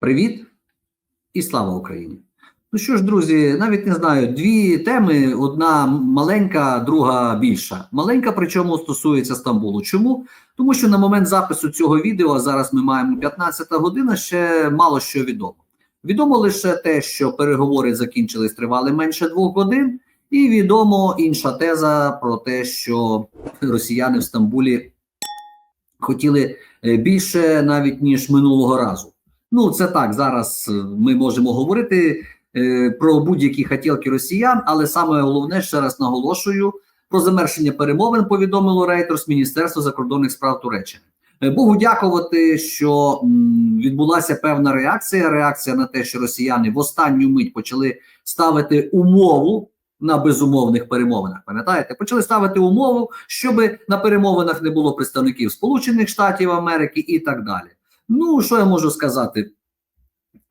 Привіт і слава Україні! Ну що ж, друзі, навіть не знаю, дві теми: одна маленька, друга більша. Маленька, причому стосується Стамбулу. Чому? Тому що на момент запису цього відео, зараз ми маємо 15 година, ще мало що відомо. Відомо лише те, що переговори закінчились, тривали менше двох годин, і відомо інша теза про те, що росіяни в Стамбулі хотіли е, більше навіть ніж минулого разу. Ну, це так. Зараз е, ми можемо говорити е, про будь-які хотілки росіян, але саме головне, ще раз наголошую, про завершення перемовин повідомило Рейтерс Міністерство закордонних справ Туреччини. Е, Богу дякувати, що відбулася певна реакція. Реакція на те, що росіяни в останню мить почали ставити умову на безумовних перемовинах. Пам'ятаєте, почали ставити умову, щоб на перемовинах не було представників Сполучених Штатів Америки і так далі. Ну, що я можу сказати?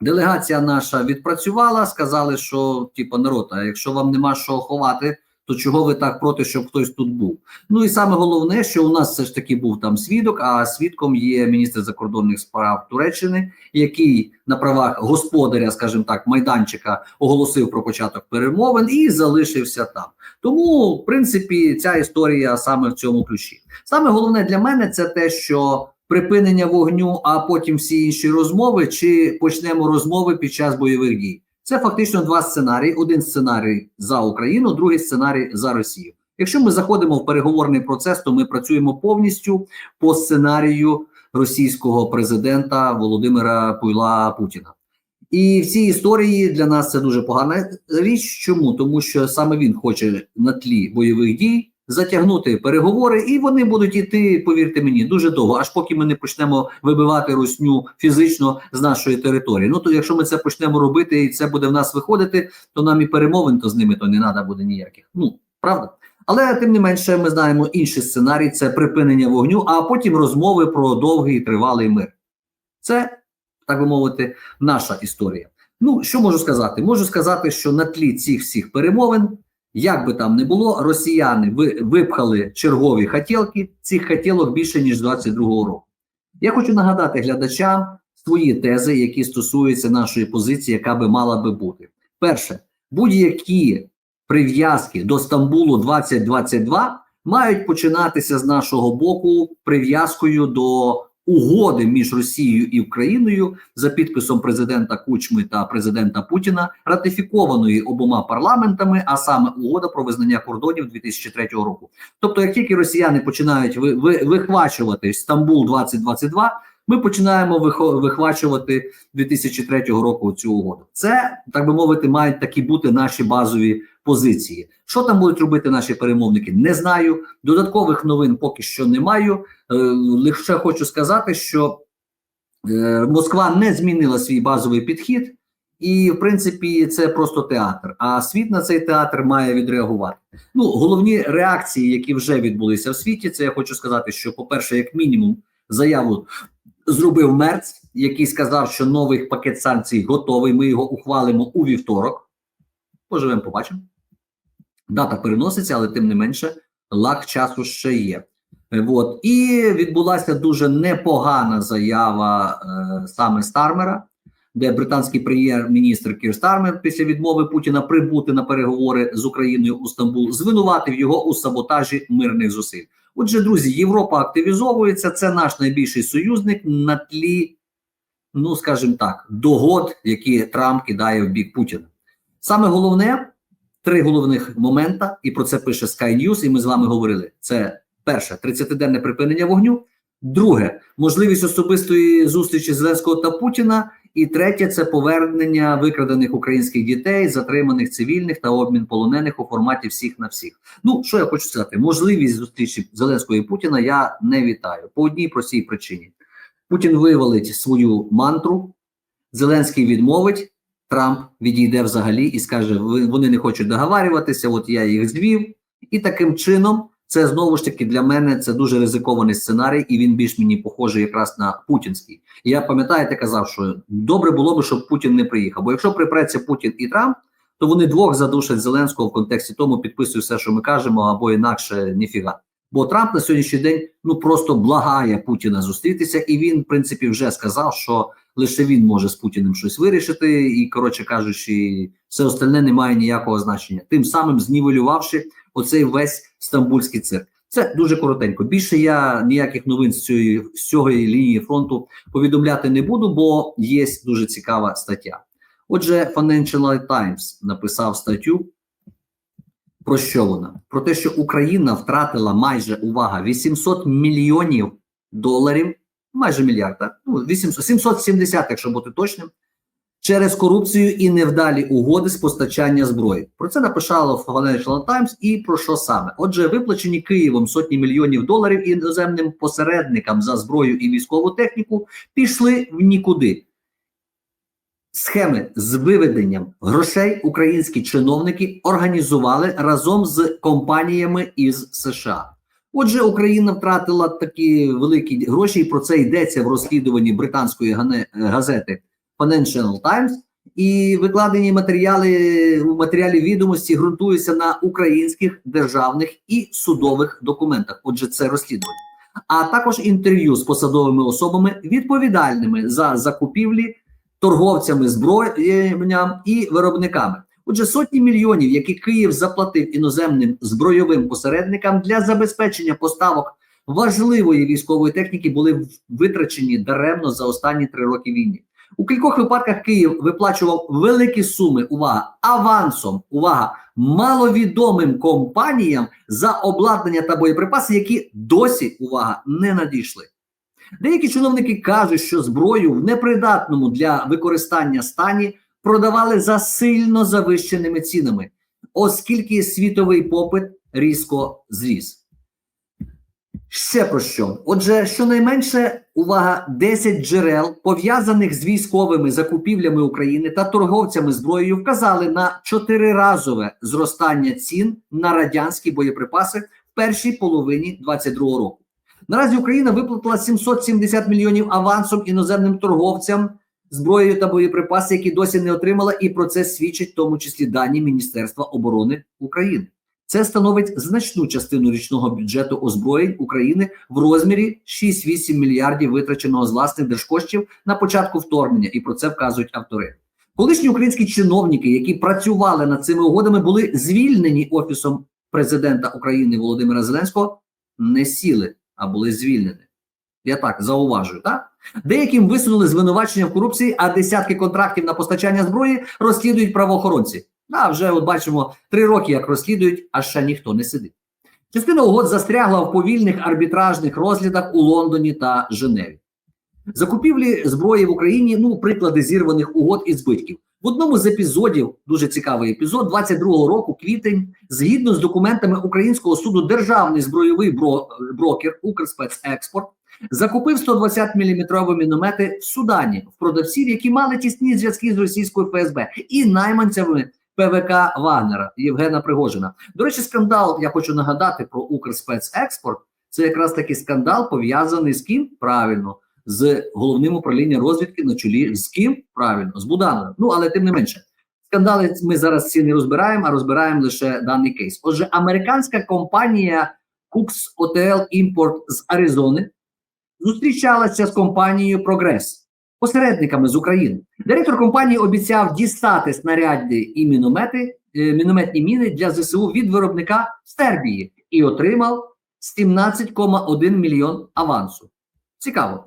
Делегація наша відпрацювала, сказали, що типу, народ, а якщо вам нема що ховати, то чого ви так проти, щоб хтось тут був? Ну і саме головне, що у нас все ж таки був там свідок, а свідком є міністр закордонних справ Туреччини, який на правах господаря, скажімо так, майданчика оголосив про початок перемовин і залишився там. Тому, в принципі, ця історія саме в цьому ключі. Саме головне для мене це те, що припинення вогню, а потім всі інші розмови, чи почнемо розмови під час бойових дій. Це фактично два сценарії: один сценарій за Україну, другий сценарій за Росію. Якщо ми заходимо в переговорний процес, то ми працюємо повністю по сценарію російського президента Володимира Пуйла Путіна. І в цій історії для нас це дуже погана річ. Чому? Тому що саме він хоче на тлі бойових дій затягнути переговори, і вони будуть іти, повірте мені, дуже довго, аж поки ми не почнемо вибивати русню фізично з нашої території. Ну то якщо ми це почнемо робити, і це буде в нас виходити, то нам і перемовин то з ними то не треба буде ніяких. Ну правда. Але тим не менше, ми знаємо інший сценарій: це припинення вогню, а потім розмови про довгий і тривалий мир. Це так би мовити, наша історія. Ну що можу сказати? Можу сказати, що на тлі цих всіх перемовин. Як би там не було, росіяни ви, випхали чергові хотілки, цих хотілок більше ніж 22-го року. Я хочу нагадати глядачам свої тези, які стосуються нашої позиції, яка би мала би бути. Перше, будь-які прив'язки до Стамбулу 2022 мають починатися з нашого боку прив'язкою до угоди між Росією і Україною за підписом президента Кучми та президента Путіна, ратифікованої обома парламентами, а саме угода про визнання кордонів 2003 року. Тобто, як тільки росіяни починають ви, ви, вихвачувати Стамбул 2022, ми починаємо вихвачувати 2003 року цю угоду. Це так би мовити, мають такі бути наші базові позиції. Що там будуть робити наші перемовники? Не знаю. Додаткових новин поки що не маю. Е, лише хочу сказати, що е, Москва не змінила свій базовий підхід, і в принципі це просто театр. А світ на цей театр має відреагувати. Ну, головні реакції, які вже відбулися в світі, це я хочу сказати, що, по-перше, як мінімум, заяву зробив Мерц, який сказав, що новий пакет санкцій готовий. Ми його ухвалимо у вівторок. Поживемо, побачимо. Дата переноситься, але тим не менше, лак часу ще є. От. І відбулася дуже непогана заява е, саме Стармера, де британський прем'єр-міністр Кір Стармер після відмови Путіна прибути на переговори з Україною у Стамбул звинуватив його у саботажі мирних зусиль. Отже, друзі, Європа активізовується. Це наш найбільший союзник на тлі, ну скажімо так, догод, які Трамп кидає в бік Путіна. Саме головне три головних момента, і про це пише Sky News, і ми з вами говорили. Це перше 30-денне припинення вогню. Друге можливість особистої зустрічі Зеленського та Путіна. І третє це повернення викрадених українських дітей, затриманих цивільних та обмін полонених у форматі всіх на всіх. Ну що я хочу сказати, можливість зустрічі Зеленського і Путіна я не вітаю по одній простій причині. Путін вивалить свою мантру, Зеленський відмовить. Трамп відійде взагалі і скаже: вони не хочуть договарюватися. От я їх звів, і таким чином це знову ж таки для мене це дуже ризикований сценарій, і він більш мені похожий якраз на путінський. І я пам'ятаєте, казав, що добре було би, щоб Путін не приїхав. Бо якщо припреться Путін і Трамп, то вони двох задушать Зеленського в контексті тому підписують все, що ми кажемо, або інакше ніфіга. Бо Трамп на сьогоднішній день ну просто благає Путіна зустрітися, і він, в принципі, вже сказав, що лише він може з Путіним щось вирішити, і коротше кажучи, все остальне не має ніякого значення, тим самим знівелювавши оцей весь стамбульський цирк. Це дуже коротенько. Більше я ніяких новин з цієї з цієї лінії фронту повідомляти не буду, бо є дуже цікава стаття. Отже, Financial Times написав статтю. Про що вона? Про те, що Україна втратила майже увага 800 мільйонів доларів, майже мільярда, ну 800, 770, якщо бути точним, через корупцію і невдалі угоди з постачання зброї. Про це написало Financial Times і про що саме? Отже, виплачені Києвом сотні мільйонів доларів іноземним посередникам за зброю і військову техніку пішли в нікуди. Схеми з виведенням грошей українські чиновники організували разом з компаніями із США. Отже, Україна втратила такі великі гроші, і про це йдеться в розслідуванні британської газети Financial Times. І викладені матеріали у матеріалі відомості ґрунтуються на українських державних і судових документах. Отже, це розслідування, а також інтерв'ю з посадовими особами, відповідальними за закупівлі торговцями зброєнням і виробниками. Отже, сотні мільйонів, які Київ заплатив іноземним збройовим посередникам для забезпечення поставок важливої військової техніки, були витрачені даремно за останні три роки війни. У кількох випадках Київ виплачував великі суми увага авансом. Увага маловідомим компаніям за обладнання та боєприпаси, які досі увага не надійшли. Деякі чиновники кажуть, що зброю в непридатному для використання стані продавали за сильно завищеними цінами, оскільки світовий попит різко зріс. Ще про що? Отже, щонайменше увага 10 джерел, пов'язаних з військовими закупівлями України та торговцями зброєю, вказали на чотириразове зростання цін на радянські боєприпаси в першій половині 2022 року. Наразі Україна виплатила 770 мільйонів авансом іноземним торговцям зброєю та боєприпаси, які досі не отримала, і про це свідчать в тому числі дані Міністерства оборони України. Це становить значну частину річного бюджету озброєнь України в розмірі 6-8 мільярдів витраченого з власних держкоштів на початку вторгнення, і про це вказують автори. Колишні українські чиновники, які працювали над цими угодами, були звільнені офісом президента України Володимира Зеленського, не сіли, а були звільнені. Я так зауважую, так? Деяким висунули звинувачення в корупції, а десятки контрактів на постачання зброї розслідують правоохоронці. А вже от бачимо три роки, як розслідують, а ще ніхто не сидить. Частина угод застрягла в повільних арбітражних розглядах у Лондоні та Женеві. Закупівлі зброї в Україні ну приклади зірваних угод і збитків. В одному з епізодів, дуже цікавий епізод, 22-го року, квітень, згідно з документами українського суду, державний збройовий бро брокер Укрспецекспорт закупив 120 мм міномети в Судані в продавців, які мали тісні зв'язки з російською ФСБ і найманцями ПВК Вагнера Євгена Пригожина. До речі, скандал я хочу нагадати про Укрспецекспорт. Це якраз такий скандал пов'язаний з ким правильно з головним управлінням розвідки на чолі з ким правильно з Будановим. Ну але тим не менше, скандали ми зараз ці не розбираємо, а розбираємо лише даний кейс. Отже, американська компанія Cooks Hotel Import з Аризони зустрічалася з компанією Прогрес, посередниками з України. Директор компанії обіцяв дістати снаряди і міномети, е, мінометні міни для ЗСУ від виробника Сербії і отримав 17,1 мільйон авансу. Цікаво.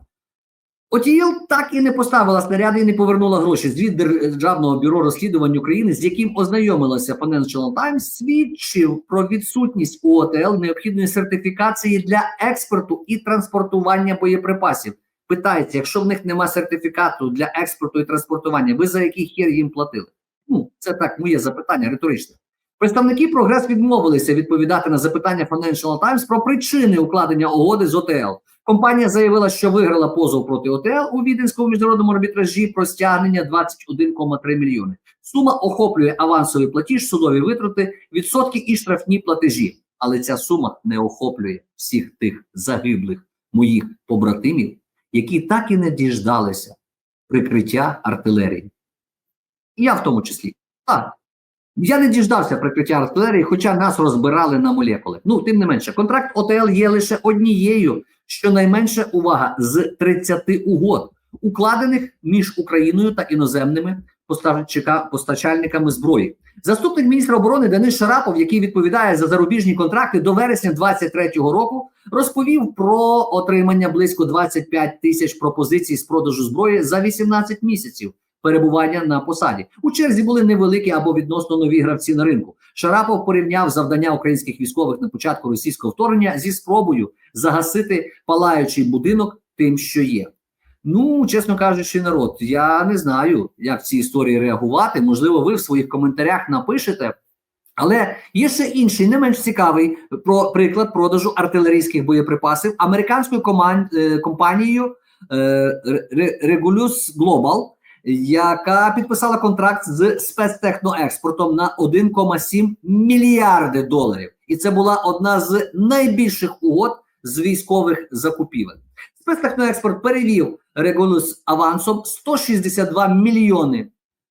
Отіл так і не поставила снаряди і не повернула гроші. Звіт Державного бюро розслідувань України, з яким ознайомилася Financial Times, свідчив про відсутність у ОТЛ необхідної сертифікації для експорту і транспортування боєприпасів. Питається, якщо в них нема сертифікату для експорту і транспортування, ви за який хер їм платили? Ну, це так моє запитання риторичне. Представники прогрес відмовилися відповідати на запитання Financial Times про причини укладення угоди з ОТЛ. Компанія заявила, що виграла позов проти ОТЛ у Віденському міжнародному арбітражі про стягнення 21,3 мільйони. Сума охоплює авансовий платіж, судові витрати, відсотки і штрафні платежі. Але ця сума не охоплює всіх тих загиблих моїх побратимів, які так і не діждалися прикриття артилерії. Я в тому числі. Так, Я не діждався прикриття артилерії, хоча нас розбирали на молекули. Ну, тим не менше, контракт ОТЛ є лише однією, щонайменше увага з 30 угод, укладених між Україною та іноземними постачальниками зброї. Заступник міністра оборони Денис Шарапов, який відповідає за зарубіжні контракти до вересня 2023 року, розповів про отримання близько 25 тисяч пропозицій з продажу зброї за 18 місяців перебування на посаді. У черзі були невеликі або відносно нові гравці на ринку. Шарапов порівняв завдання українських військових на початку російського вторгнення зі спробою загасити палаючий будинок тим, що є. Ну, чесно кажучи, народ, я не знаю, як в цій історії реагувати. Можливо, ви в своїх коментарях напишете. Але є ще інший, не менш цікавий про приклад продажу артилерійських боєприпасів американською коман- е, компанією е, Re- Regulus Global, яка підписала контракт з спецтехноекспортом на 1,7 мільярди доларів. І це була одна з найбільших угод з військових закупівель. Спецтехноекспорт перевів Regulus авансом 162 мільйони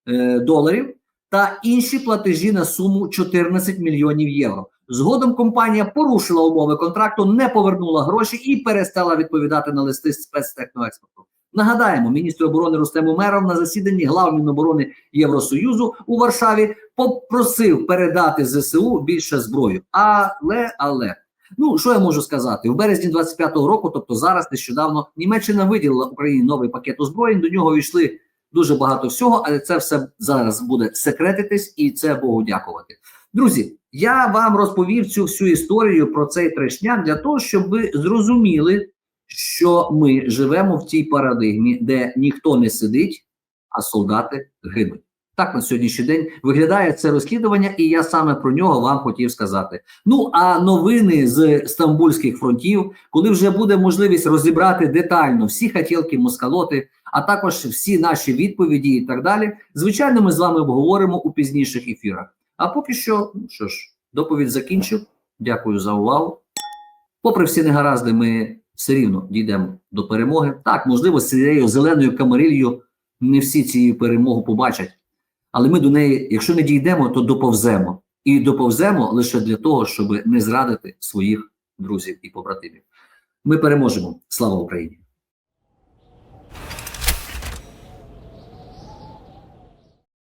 е, доларів та інші платежі на суму 14 мільйонів євро. Згодом компанія порушила умови контракту, не повернула гроші і перестала відповідати на листи спецтехноекспорту. Нагадаємо, міністр оборони Рустем Умеров на засіданні глав Міноборони Євросоюзу у Варшаві попросив передати ЗСУ більше зброю. Але, але ну що я можу сказати? В березні 25-го року, тобто зараз нещодавно, Німеччина виділила Україні новий пакет озброєнь. До нього війшли дуже багато всього, але це все зараз буде секретитись, і це Богу дякувати. Друзі, я вам розповів цю всю історію про цей трешняк для того, щоб ви зрозуміли, що ми живемо в тій парадигмі, де ніхто не сидить, а солдати гинуть. Так на сьогоднішній день виглядає це розслідування, і я саме про нього вам хотів сказати. Ну а новини з стамбульських фронтів, коли вже буде можливість розібрати детально всі хотілки москалоти, а також всі наші відповіді і так далі. Звичайно, ми з вами обговоримо у пізніших ефірах. А поки що, ну що ж, доповідь закінчив. Дякую за увагу. Попри всі негаразди, ми все рівно дійдемо до перемоги. Так, можливо, з цією зеленою камарилью не всі ці перемогу побачать, але ми до неї, якщо не дійдемо, то доповземо. І доповземо лише для того, щоб не зрадити своїх друзів і побратимів. Ми переможемо. Слава Україні!